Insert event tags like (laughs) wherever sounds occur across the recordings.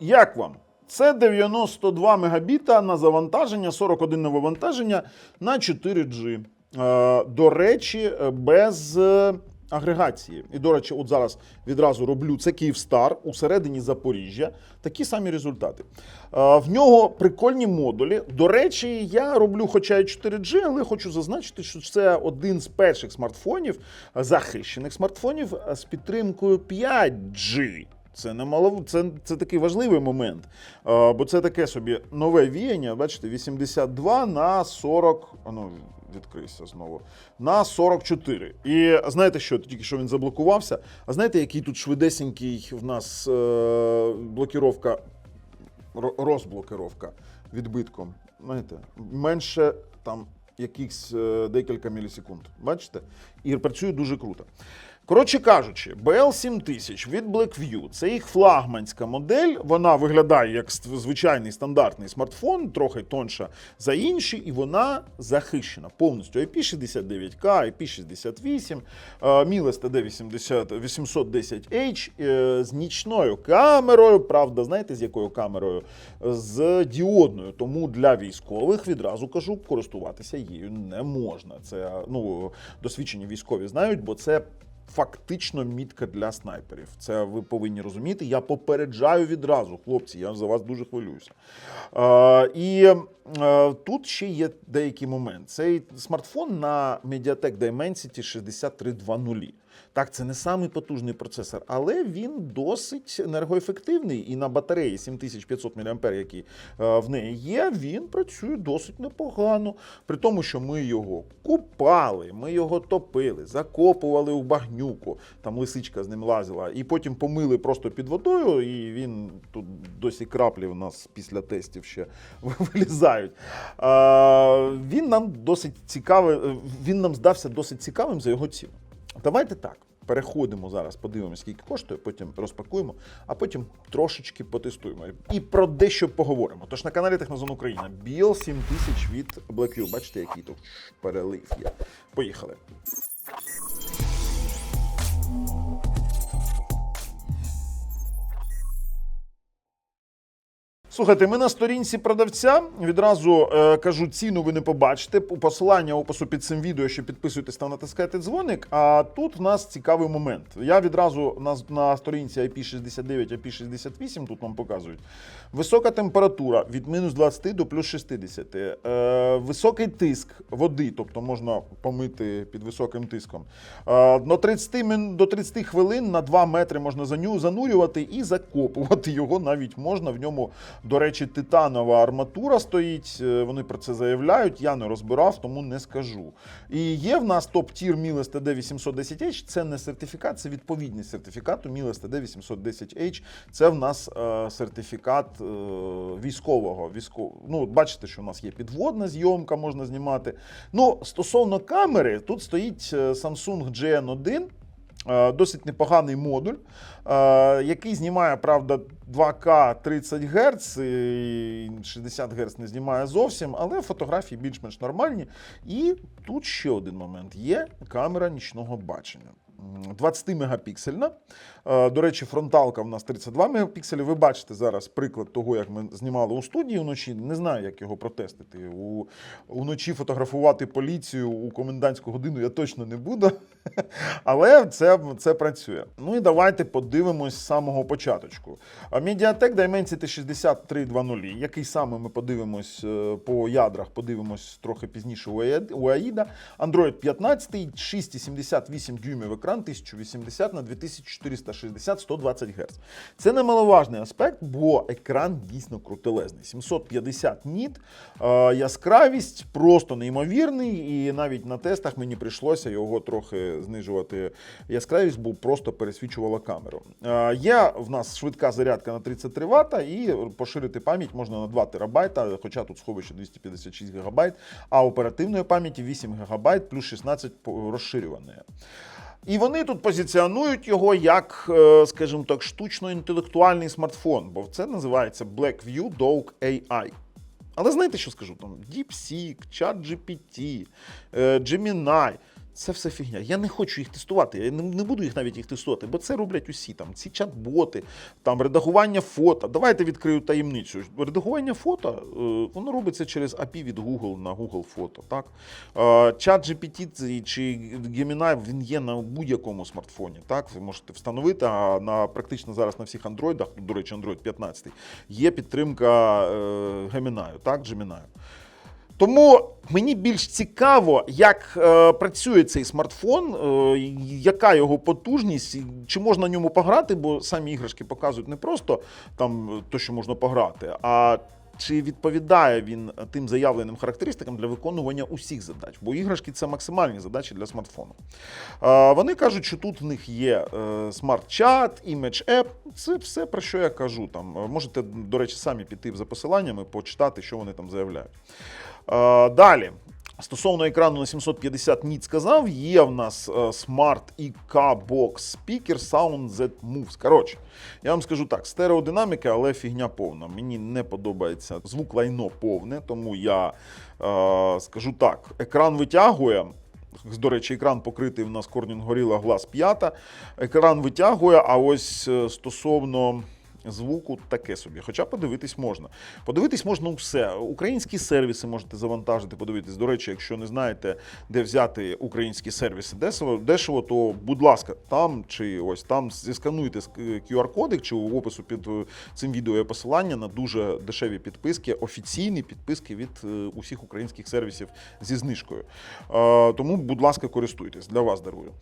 Як вам? Це 92 мегабіта на завантаження, 41 на вивантаження на 4G. Е, До речі, е, без е, агрегації. І, до речі, от зараз відразу роблю це Київстар усередині Запоріжжя. Такі самі результати. В нього прикольні модулі. До речі, я роблю, хоча і 4G, але хочу зазначити, що це один з перших смартфонів, захищених смартфонів з підтримкою 5G. Це немало, це, це такий важливий момент. Е, бо це таке собі нове віяння. Бачите, 82 на 40. Ну, відкрийся знову. На 44. І знаєте що? Тільки що він заблокувався. А знаєте, який тут швидесенький в нас е, блокіровка, ро- розблокировка відбитком? Знаєте, менше там якихось е, декілька мілісекунд. Бачите? І працює дуже круто. Коротше кажучи, BL7000 від Blackview це їх флагманська модель. Вона виглядає як звичайний стандартний смартфон, трохи тонша за інші, і вона захищена повністю. IP69K, IP68, е, Miles TD 810H е, з нічною камерою. Правда, знаєте, з якою камерою? З діодною. Тому для військових відразу кажу, користуватися її не можна. Це ну досвідчені військові знають, бо це фактично мітка для снайперів. Це ви повинні розуміти. Я попереджаю відразу, хлопці, я за вас дуже хвилююся. Е, і е, тут ще є деякий момент. Цей смартфон на Mediatek Dimensity 6320. Так, це не самий потужний процесор, але він досить енергоефективний. І на батареї 7500 мАh, які е, в неї є, він працює досить непогано. При тому, що ми його купали, ми його топили, закопували у багнюку, там лисичка з ним лазила, і потім помили просто під водою, і він тут досі краплі в нас після тестів ще (laughs) вилізають. Він нам досить цікавий, е, він нам здався досить цікавим за його ціну. Давайте так. Переходимо зараз, подивимося, скільки коштує, потім розпакуємо, а потім трошечки потестуємо. І про дещо поговоримо. Тож на каналі Технозон Україна BL 7000 від Blackview. Бачите, який тут перелив є. Поїхали. Слухайте, ми на сторінці продавця. Відразу е, кажу, ціну ви не побачите. У Посилання опису під цим відео, що підписуйтесь та натискайте дзвоник. А тут в нас цікавий момент. Я відразу на, на сторінці IP69, IP68, тут нам показують. Висока температура від мінус 20 до плюс 60. Е, високий тиск води, тобто можна помити під високим тиском. Е, до, 30, мін- до 30 хвилин на 2 метри можна занурювати і закопувати його навіть можна. В ньому, до речі, титанова арматура стоїть. е, Вони про це заявляють. Я не розбирав, тому не скажу. І є в нас топ-тір Miles TD 810H. Це не сертифікат, це відповідність сертифікату Miles TD 810H. Це в нас е, сертифікат е, військового. Військов... Ну, бачите, що у нас є підводна зйомка, можна знімати. Ну, стосовно камери, тут стоїть е, Samsung GN1. Е, Досить непоганий модуль, е, який знімає, правда, 2К 30 Гц, і 60 Гц не знімає зовсім, але фотографії більш-менш нормальні. І тут ще один момент: є камера нічного бачення. М, 20-мегапіксельна. Е, До речі, фронталка в нас 32 мегапікселі. Ви бачите зараз приклад того, як ми знімали у студії вночі. Не знаю, як його протестити. У, уночі фотографувати поліцію у комендантську годину я точно не буду. (laughs) Але це, це працює. Ну і давайте подивимось з самого початочку. Mediatek Dimensity 6320, який саме ми подивимось е, по ядрах, подивимось трохи пізніше у AIDA. Android 15, 6,78 дюймів екран, 1080 на 2460 120 Гц. Це немаловажний аспект, бо екран дійсно крутелезний. 750 ніт, е, яскравість просто неймовірний, і навіть на тестах мені прийшлося його трохи знижувати яскравість, бо просто пересвічувала камеру. Е, Є в нас швидка зарядка на 33 Вт, і поширити пам'ять можна на 2 терабайта, хоча тут сховище 256 ГБ, а оперативної пам'яті 8 ГБ плюс 16 по- розширюваної. І вони тут позиціонують його як, е, скажімо так, штучно-інтелектуальний смартфон, бо це називається Blackview Dog AI. Але знаєте, що скажу? Там DeepSeek, ChatGPT, Gemini. Це все фігня. Я не хочу їх тестувати. Я не, буду їх навіть їх тестувати, бо це роблять усі там. Ці чат-боти, там редагування фото. Давайте відкрию таємницю. Редагування фото е, воно робиться через API від Google на Google Фото. Так? Е, Чат GPT чи Gemini він є на будь-якому смартфоні. Так? Ви можете встановити, а на практично зараз на всіх андроїдах, до речі, Android 15, є підтримка е, Gemini, так, Gemini. Тому мені більш цікаво, як е, працює цей смартфон, е, яка його потужність, чи можна на ньому пограти, бо самі іграшки показують не просто там то, що можна пограти, а чи відповідає він тим заявленим характеристикам для виконування усіх задач? Бо іграшки це максимальні задачі для смартфону. Вони кажуть, що тут в них є е, смарт-чат, імідж App. Це все про що я кажу. Там можете, до речі, самі піти за посиланнями, почитати, що вони там заявляють. Е, Далі. Стосовно екрану на 750 ніт сказав, є в нас е, Smart IK Box Speaker Sound Z Moves. Коротше, я вам скажу так: стереодинаміка, але фігня повна. Мені не подобається звук лайно повне, тому я е, скажу так: екран витягує. До речі, екран покритий в нас Corning Gorilla Glass 5. Екран витягує, а ось е, стосовно звуку таке собі. Хоча подивитись можна. Подивитись можна все. Українські сервіси можете завантажити, подивитись. До речі, якщо не знаєте, де взяти українські сервіси дешево, дешево, то будь ласка, там чи ось там зіскануйте QR-кодик, чи у опису під е, цим відео є посилання на дуже дешеві підписки, офіційні підписки від е, усіх українських сервісів зі знижкою. Е, Тому, будь ласка, користуйтесь, для вас дарую.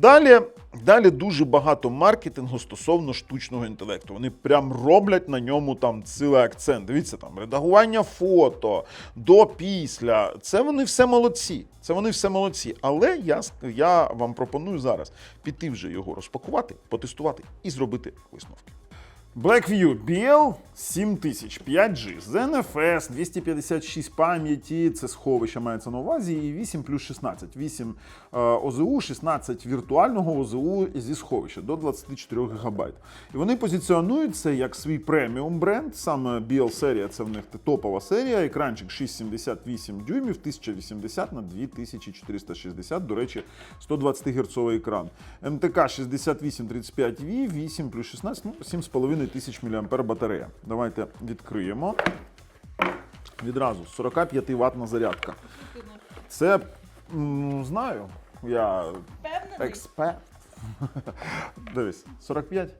Далі, далі дуже багато маркетингу стосовно штучного інтелекту. Вони прям роблять на ньому там цілий акцент. Дивіться, там редагування фото до після. Це вони все молодці. Це вони все молодці. Але я, я вам пропоную зараз піти вже його розпакувати, потестувати і зробити висновки. Blackview BL 7000 5G з NFS 256 пам'яті, це сховище мається на увазі, і 8 плюс 16. 8 е, ОЗУ, 16 віртуального ОЗУ зі сховища до 24 ГБ. І вони позиціонуються як свій преміум бренд. Саме BL серія це в них топова серія. Екранчик 6,78 дюймів, 1080 на 2460. До речі, 120 Гц екран. МТК 6835V, 8 плюс 16, ну, 7,5 тисяч мАh батарея. Давайте відкриємо. Відразу 45 ватна зарядка. Це м, знаю. Я Впевнений? експерт. (laughs) Дивись, 45?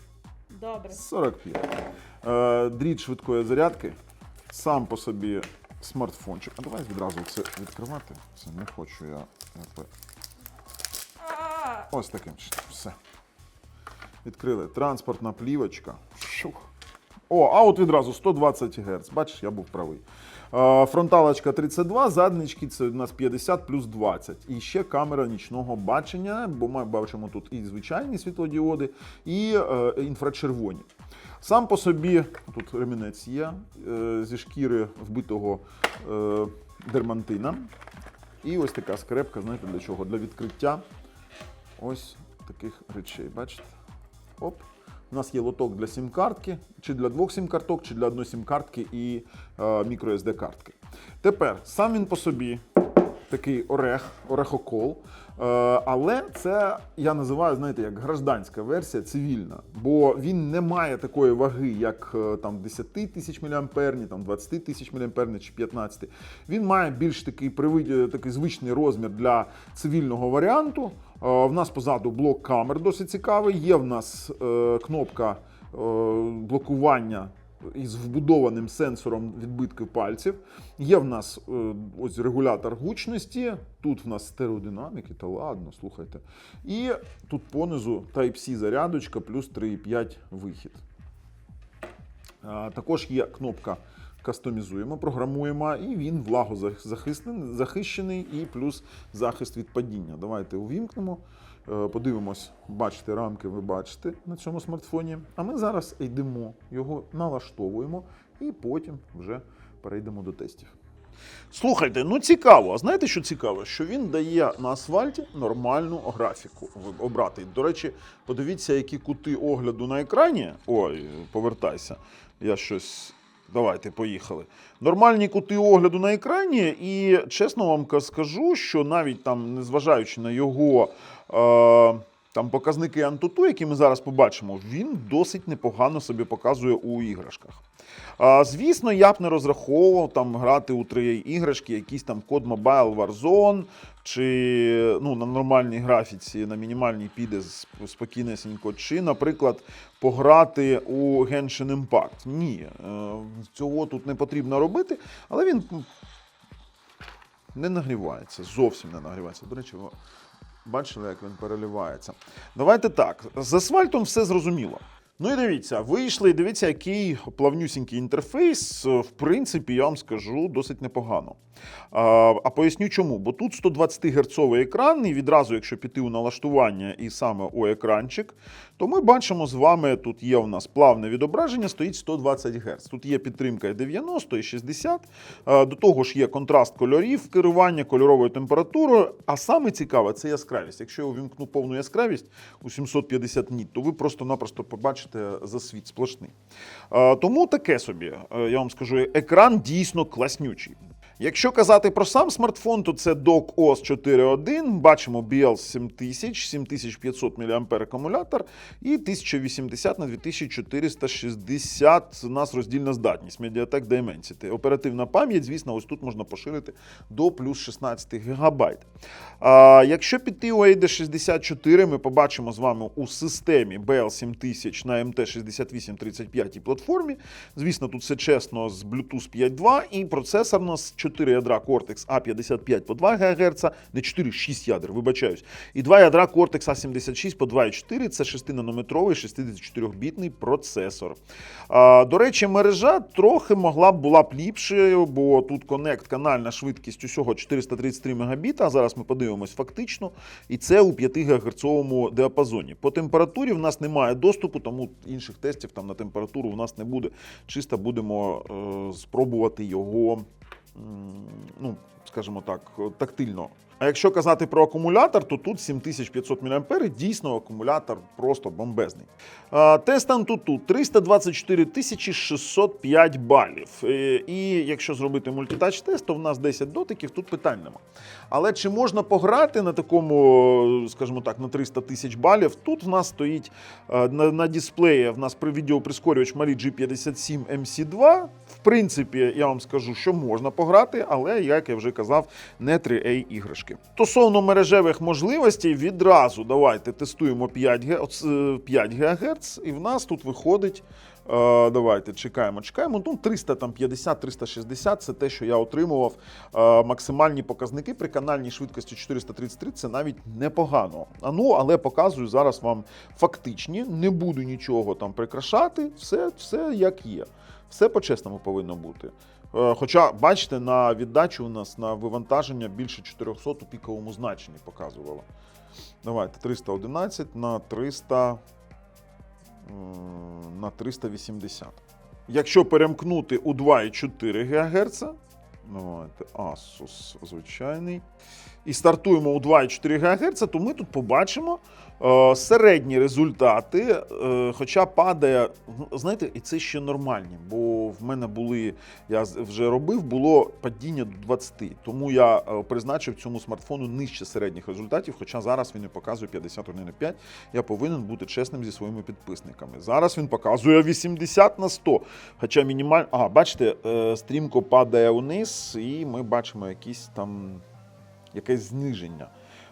Добре. 45. Е, дріт швидкої зарядки. Сам по собі смартфончик. А давай відразу це відкривати. Це не хочу я. Ось таким чином. Все. Відкрили. Транспортна плівочка. Шух. О, а от відразу 120 Гц. Бачиш, я був правий. Фронталочка 32, заднички це у нас 50 плюс 20. І ще камера нічного бачення, бо ми бачимо тут і звичайні світлодіоди, і е, інфрачервоні. Сам по собі, тут ремінець є, е, зі шкіри вбитого е, дермантина. І ось така скрепка, знаєте для чого? Для відкриття ось таких речей. Бачите? Оп. У нас є лоток для сім-картки, чи для двох сім-карток, чи для одної сім-картки і е, microSD картки. Тепер сам він по собі такий орех, орехокол. Е, але це я називаю, знаєте, як гражданська версія, цивільна, бо він не має такої ваги, як е, там 10 тисяч мА, там 20 тисяч мА чи 15. Він має більш такий такий звичний розмір для цивільного варіанту. Е, В нас позаду блок камер досить цікавий. Є в нас е, кнопка е, блокування із вбудованим сенсором відбитків пальців. Є в нас ось регулятор гучності. Тут в нас стереодинаміки, та ладно, слухайте. І тут понизу Type-C зарядочка плюс 3,5 вихід. Також є кнопка кастомізуємо, програмуємо, і він влагозахисний, захищений і плюс захист від падіння. Давайте увімкнемо, е, подивимось, бачите, рамки ви бачите на цьому смартфоні. А ми зараз йдемо, його налаштовуємо і потім вже перейдемо до тестів. Слухайте, ну цікаво. А знаєте, що цікаво? Що він дає на асфальті нормальну графіку обрати. До речі, подивіться, які кути огляду на екрані. Ой, повертайся. Я щось Давайте, поїхали. Нормальні кути огляду на екрані, і чесно вам скажу, що навіть там, незважаючи на його е, там показники Antutu, які ми зараз побачимо, він досить непогано себе показує у іграшках. А, звісно, я б не розраховував там грати у три іграшки, якийсь там код Mobile Warzone, чи ну, на нормальній графіці, на мінімальній піде сп- спокійнесенько, чи, наприклад, пограти у Genshin Impact. Ні, е, цього тут не потрібно робити, але він не нагрівається, зовсім не нагрівається. До речі, бачили, як він переливається. Давайте так. З асфальтом все зрозуміло. Ну і дивіться, вийшли, і дивіться, який плавнюсінький інтерфейс. В принципі, я вам скажу досить непогано. А, поясню чому. Бо тут 120 герцовий екран, і відразу, якщо піти у налаштування і саме у екранчик, то ми бачимо з вами, тут є у нас плавне відображення, стоїть 120 Гц. Тут є підтримка і 90 і 60. До того ж є контраст кольорів, керування кольоровою температурою. А саме цікаве це яскравість. Якщо я увімкну повну яскравість у 750 ніт, то ви просто-напросто побачите засвіт сплошний. Тому таке собі, е, я вам скажу, екран дійсно класнючий. Якщо казати про сам смартфон, то це DOC OS 4.1, бачимо BL 7000, 7500 мАh акумулятор і 1080 на 2460 у нас роздільна здатність Mediatek Dimensity. Оперативна пам'ять, звісно, ось тут можна поширити до плюс 16 ГБ. А, якщо піти у AD64, ми побачимо з вами у системі BL 7000 на MT6835 платформі. Звісно, тут все чесно з Bluetooth 5.2 і процесор у нас 4 ядра Cortex A55 по 2 ГГц, не 4, 6 ядер, вибачаюсь. І 2 ядра Cortex A76 по 2,4, це 6-нанометровий 64-бітний процесор. А, до речі, мережа трохи могла б була б ліпшою, бо тут коннект канальна швидкість усього 433 Мбіт, зараз ми подивимось фактично, і це у 5 ГГц діапазоні. По температурі в нас немає доступу, тому інших тестів там на температуру в нас не буде. Чисто будемо е, спробувати його, ну, скажімо так, тактильно. А якщо казати про акумулятор, то тут 7500 мАh, дійсно акумулятор просто бомбезний. А, Тест Antutu 324 605 балів. Е, І якщо зробити мультитач тест, то в нас 10 дотиків, тут питань нема. Але чи можна пограти на такому, скажімо так, на 300 тисяч балів? Тут в нас стоїть е, на, на дисплеї, в нас при відеоприскорювач Mali G57 MC2. Принципі, я вам скажу, що можна пограти, але, як я вже казав, не 3A іграшки. Стосовно мережевих можливостей, відразу давайте тестуємо 5, Г- оц- е, 5 ГГц, і в нас тут виходить. Е, давайте чекаємо, чекаємо. Ну, 350-360 це те, що я отримував. Е, максимальні показники при канальній швидкості 433 це навіть непогано. А ну, але показую зараз вам фактичні, не буду нічого там прикрашати. Все, все як є. Все по-чесному повинно бути. Е, Хоча, бачите, на віддачу у нас на вивантаження більше 400 у піковому значенні показувало. Давайте 311 на 300 на 380. Якщо перемкнути у 2,4 ГГц, давайте Asus звичайний. І стартуємо у 2,4 ГГц, то ми тут побачимо е, середні результати. Е, хоча падає, ну, знаєте, і це ще нормальні, бо в мене були, я вже робив, було падіння до 20. Тому я е, призначив цьому смартфону нижче середніх результатів, хоча зараз він і показує 51,5. Я повинен бути чесним зі своїми підписниками. Зараз він показує 80 на 100. Хоча мінімально. А, бачите, стрімко падає униз, і ми бачимо якісь там якесь зниження.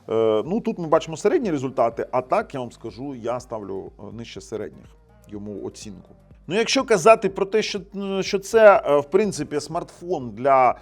Е, ну, тут ми бачимо середні результати, а так я вам скажу, я ставлю е, нижче середніх йому оцінку. Ну, якщо казати про те, що, е, що це в принципі смартфон для.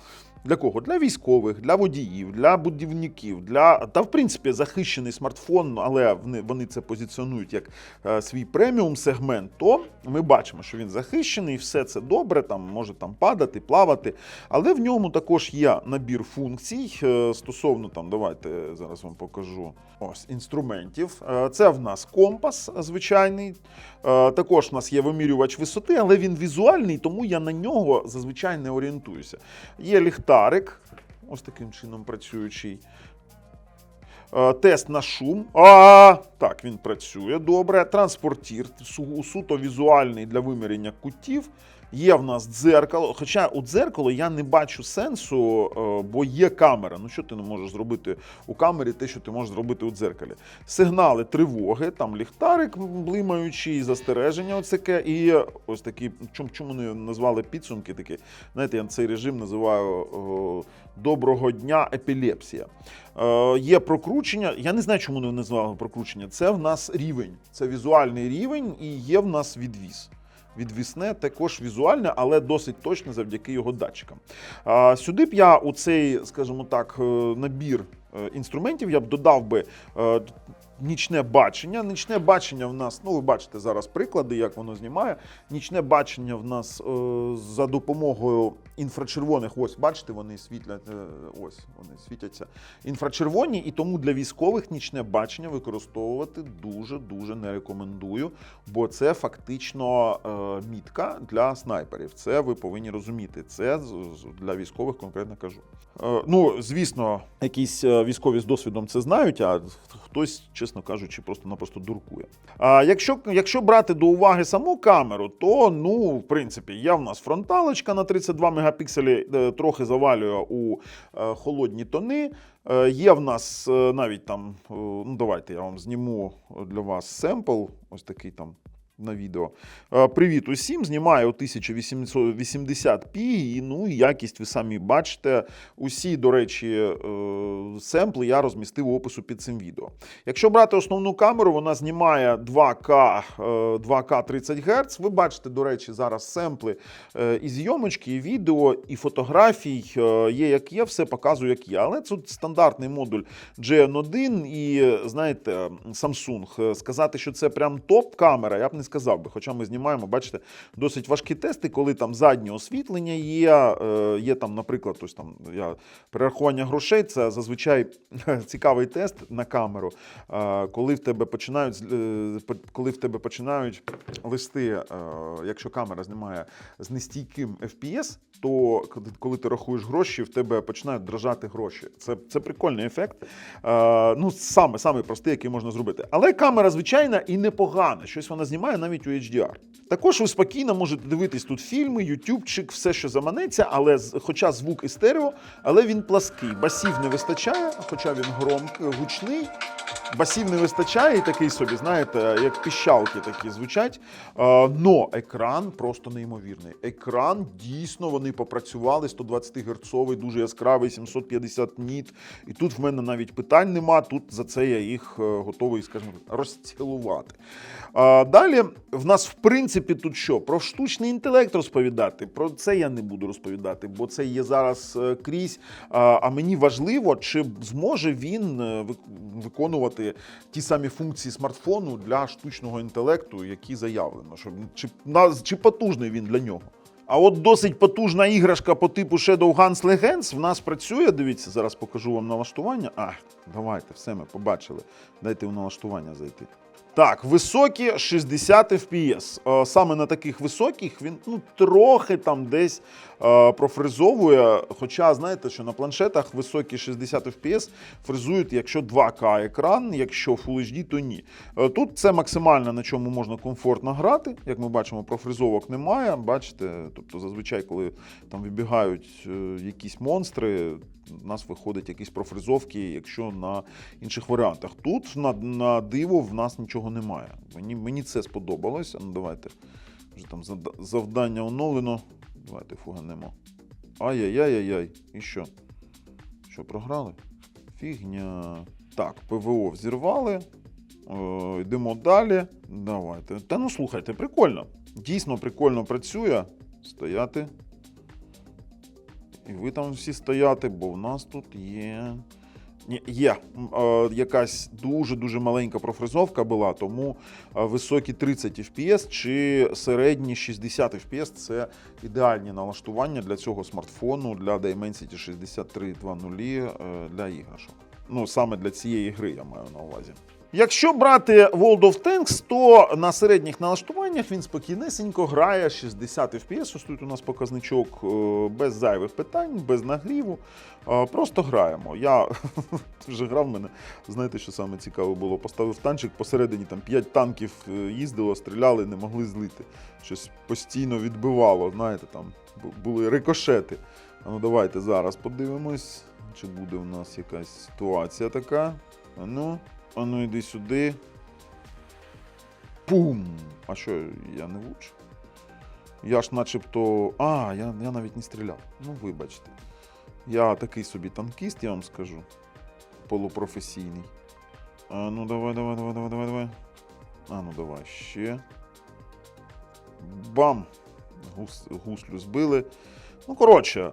Для кого? Для військових, для водіїв, для будівників, для та в принципі захищений смартфон, але вони, це позиціонують як е, свій преміум сегмент. То ми бачимо, що він захищений, все це добре, там може там падати, плавати. Але в ньому також є набір функцій е, стосовно там, давайте зараз вам покажу ось інструментів. Е, Це в нас компас звичайний. Також в нас є вимірювач висоти, але він візуальний, тому я на нього зазвичай не орієнтуюся. Є ліхтарик, ось таким чином працюючий. Е, Тест на шум. А, так, він працює добре. Транспортір суто візуальний для виміряння кутів. Є в нас дзеркало. Хоча у дзеркало я не бачу сенсу, е, бо є камера. Ну що ти не можеш зробити у камері, те, що ти можеш зробити у дзеркалі. Сигнали тривоги, там ліхтарик блимаючий, застереження. Оцяке, і ось такі, чому, чому не назвали підсумки такі. Знаєте, я цей режим називаю о, доброго дня епілепсія. Е, є прокручення. Я не знаю, чому не назвали прокручення. Це в нас рівень. Це візуальний рівень, і є в нас відвіз. Відвісне також візуальне, але досить точне завдяки його датчикам. Сюди б я у цей, скажімо так, е, набір е, інструментів я б додав би е, нічне бачення. Нічне бачення в нас, ну ви бачите зараз приклади, як воно знімає. Нічне бачення в нас е, за допомогою інфрачервоних. Ось, бачите, вони світлять. е, Ось вони світяться. Інфрачервоні, і тому для військових нічне бачення використовувати дуже дуже не рекомендую, бо це фактично е, мітка для снайперів. Це ви повинні розуміти. Це для військових конкретно кажу. Е, ну, звісно, якісь е, військові з досвідом це знають, а хтось, чесно кажучи, просто-напросто дуркує. А якщо, якщо брати до уваги саму камеру, то ну, в принципі, є в нас фронталочка на 32 мегапікселі, е, трохи завалює у е, холодні тони. Е, Є в нас навіть там, ну давайте я вам зніму для вас семпл, ось такий там на відео. Е, Привіт усім! Знімаю 1880p, і ну і якість ви самі бачите. Усі, до речі, е, семпли я розмістив у опису під цим відео. Якщо брати основну камеру, вона знімає 2К, е, 2К 30 Гц. Ви бачите, до речі, зараз семпли е, і зйомочки, і відео, і фотографій. Є як є, все показую, як є. Але тут стандартний модуль GN1 і, знаєте, Samsung. Сказати, що це прям топ-камера, я б не сказав би. Хоча ми знімаємо, бачите, досить важкі тести, коли там заднє освітлення є. е, Є там, наприклад, ось там я перерахування грошей. Це зазвичай (laughs) цікавий тест на камеру. Е, Коли в тебе починають е, коли в тебе починають листи, якщо камера знімає з нестійким FPS, то коли- ти рахуєш гроші, в тебе починають дрожати гроші. Це, це прикольний ефект. Ну, саме, саме простий, який можна зробити. Але камера звичайна і непогана. Щось вона знімає навіть у HDR. Також ви спокійно можете дивитись тут фільми, ютубчик, все, що заманеться, але хоча звук і стерео, але він плаский. Басів не вистачає, хоча він громкий, гучний. Басів не вистачає, і такий собі, знаєте, як піщалки такі звучать. Но екран просто неймовірний. Екран дійсно вони попрацювали 120 герцовий, дуже яскравий, 750 ніт. І тут в мене навіть питань нема. Тут за це я їх е, готовий, скажімо, розцілувати. Далі в нас, в принципі, тут що? Про штучний інтелект розповідати. Про це я не буду розповідати, бо це є зараз е, крізь. А, мені важливо, чи зможе він е, виконувати ті самі функції смартфону для штучного інтелекту, які заявлено. Щоб, чи, чи потужний він для нього? А от досить потужна іграшка по типу Shadow Guns Legends в нас працює. Дивіться, зараз покажу вам налаштування. А, давайте, все ми побачили. Дайте в налаштування зайти. Так, високі 60 FPS. Е, Саме на таких високих він ну, трохи там десь профризовує. Хоча, знаєте, що на планшетах високі 60 FPS фризують, якщо 2К екран, якщо Full HD, то ні. Е, Тут це максимально на чому можна комфортно грати. Як ми бачимо, профризовок немає. Бачите, тобто зазвичай, коли там вибігають е, якісь монстри, у нас виходять якісь профризовки, якщо на інших варіантах. Тут на, на диво в нас нічого немає. Мені, мені це сподобалося. Ну, давайте. Вже там завдання оновлено. Давайте фуганемо. Ай-яй-яй-яй-яй. І що? Що, програли? Фігня. Так, ПВО взірвали. Е, йдемо далі. Давайте. Та ну слухайте, прикольно. Дійсно прикольно працює. Стояти. І ви там всі стояти, бо в нас тут є. Є е, якась дуже-дуже маленька профризовка була, тому е, високі 30 FPS чи середні 60 FPS це ідеальні налаштування для цього смартфону для Dimensity 6320 е, для іграшок. Ну, саме для цієї гри я маю на увазі. Якщо брати World of Tanks, то на середніх налаштуваннях він спокійнесенько грає 60 FPS. Ось тут у нас показничок е, без зайвих питань, без нагріву. Е, Просто граємо. Я (laughs) вже грав мене. Знаєте, що саме цікаве було? Поставив танчик посередині, там 5 танків е, їздило, стріляли, не могли злити. Щось постійно відбивало. Знаєте, там були рикошети. Ну давайте зараз подивимось, чи буде у нас якась ситуація така. А ну, а ну йди сюди. Пум! А що, я не влучив? Я ж начебто. А, я, я навіть не стріляв. Ну, вибачте. Я такий собі танкіст, я вам скажу. Полупрофесійний. А ну давай, давай, давай, давай, давай, давай. А ну давай ще. Бам! Гус, гуслю збили. Ну, коротше, е,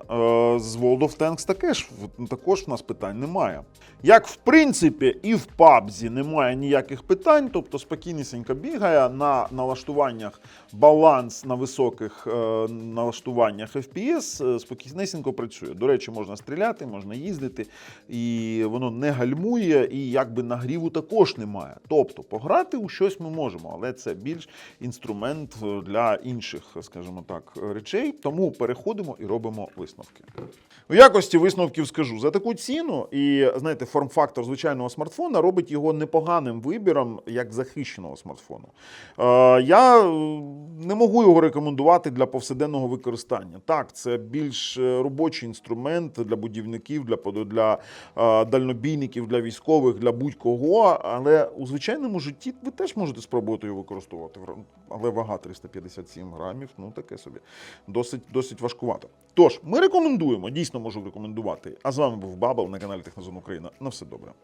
з World of Tanks таке ж, також в нас питань немає. Як в принципі і в PUBG немає ніяких питань, тобто спокійнісінько бігає на налаштуваннях баланс на високих е, налаштуваннях FPS, е, спокійнісінько працює. До речі, можна стріляти, можна їздити, і воно не гальмує, і якби нагріву також немає. Тобто пограти у щось ми можемо, але це більш інструмент для інших, скажімо так, речей. Тому переходимо і робимо висновки. У якості висновків скажу за таку ціну, і знаєте, форм-фактор звичайного смартфона робить його непоганим вибіром як захищеного смартфону. Е, я е, не можу його рекомендувати для повсякденного використання. Так, це більш е, робочий інструмент для будівників, для, для е, дальнобійників, для військових, для будь-кого. Але у звичайному житті ви теж можете спробувати його використовувати. Але вага 357 грамів, ну таке собі. Досить, досить важкувато. Тож, ми рекомендуємо, дійсно можу рекомендувати. А з вами був Бабл на каналі Технозон Україна. На все добре.